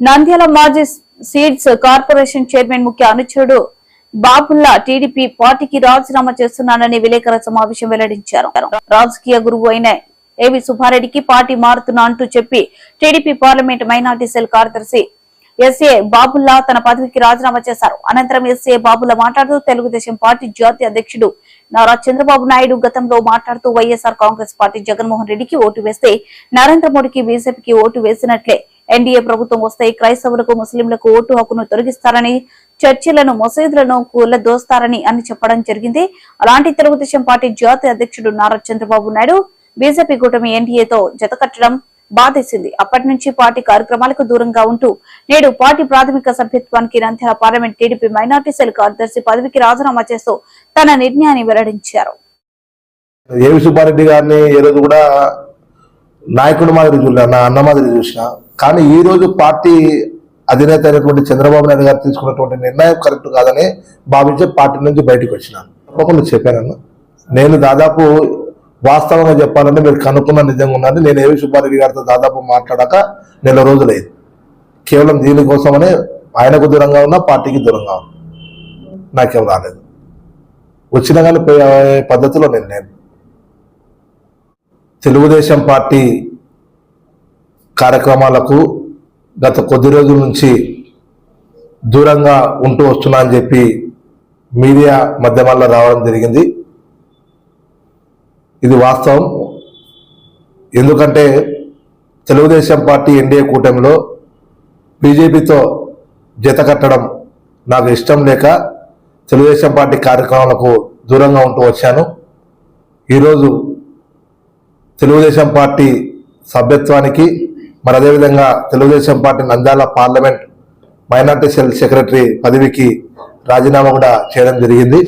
నంద్యాల మాజీ seeds corporation chairman ముఖ్య అనుచరుడు బాబుల్లా టీడీపీ పార్టీకి రాజీనామా చేస్తున్నానని విలేకరుల సమావేశం వెల్లడించారు. రాజకీయ గురువు అయిన ఏవి సుబ్బారెడ్డికి పార్టీ మారుతున్నా అంటూ చెప్పి టీడీపీ పార్లమెంట్ మైనార్టీ సెల్ కార్యదర్శి ఎస్ఏ బాబుల్లా తన పదవికి రాజీనామా చేశారు. అనంతరం ఎస్ఏ బాబుల్లా మాట్లాడుతూ తెలుగుదేశం పార్టీ జాతీయ అధ్యక్షుడు నారా చంద్రబాబు నాయుడు గతంలో మాట్లాడుతూ వైఎస్ఆర్ కాంగ్రెస్ పార్టీ జగన్మోహన్ రెడ్డికి ఓటు వేస్తే నరేంద్ర మోడీకి బీజేపీకి ఓటు వేసినట్లే. ఎన్డీఏ ప్రభుత్వం వస్తే క్రైస్తవులకు ముస్లింలకు ఓటు హక్కును తొలగిస్తారని చర్చిలను మసీదులను కూలదోస్తారని అని చెప్పడం జరిగింది. అలాంటి తెలుగుదేశం పార్టీ జాతీయ అధ్యక్షుడు నారా చంద్రబాబు నాయుడు బీజేపీ కూటమి ఎన్డీఏతో జతకట్టడం బాధేసింది. అప్పటి నుంచి పార్టీ కార్యక్రమాలకు దూరంగా ఉంటూ నేడు పార్టీ ప్రాథమిక సభ్యత్వానికి Nandyal parliament TDP minority cell కార్యదర్శి పదవికి రాజీనామా చేస్తూ తన నిర్ణయాన్ని వెల్లడించారు. ఏవి సుబ్బారెడ్డి గారిని ఏ రోజు కూడా నాయకుడి మాదిరి చూడలే నా అన్న మాదిరి చూసిన. కానీ ఈ రోజు పార్టీ అధినేత అయినటువంటి చంద్రబాబు నాయుడు గారు తీసుకున్నటువంటి నిర్ణయం కరెక్ట్ కాదని భావించి పార్టీ నుంచి బయటకు వచ్చినాను తప్పకుండా చెప్పాను నేను దాదాపు వాస్తవంగా చెప్పాలంటే మీరు కనుక్కున్న నిజంగా ఉన్నది నేను ఏవి సుబ్బారెడ్డి గారితో దాదాపు మాట్లాడాక నెల రోజులైంది. కేవలం దీనికోసమనే ఆయనకు దూరంగా ఉన్నా పార్టీకి దూరంగా ఉన్నా. నాకేం రాలేదు. వచ్చినా కానీ పద్ధతిలో నేను నేను తెలుగుదేశం పార్టీ కార్యక్రమాలకు గత కొద్ది రోజుల నుంచి దూరంగా ఉంటూ వస్తున్నా అని చెప్పి మీడియా మధ్యమాల్లో రావడం జరిగింది. ఇది వాస్తవం. ఎందుకంటే తెలుగుదేశం పార్టీ ఎన్డీఏ కూటమిలో బీజేపీతో జత కట్టడం నాకు ఇష్టం లేక తెలుగుదేశం పార్టీ కార్యక్రమాలకు దూరంగా ఉంటూ వచ్చాను. ఈరోజు తెలుగుదేశం పార్టీ సభ్యత్వానికి మరి అదేవిధంగా Telugu Desam party Nandyal parliament minority cell secretary పదవికి రాజీనామా కూడా చేయడం జరిగింది.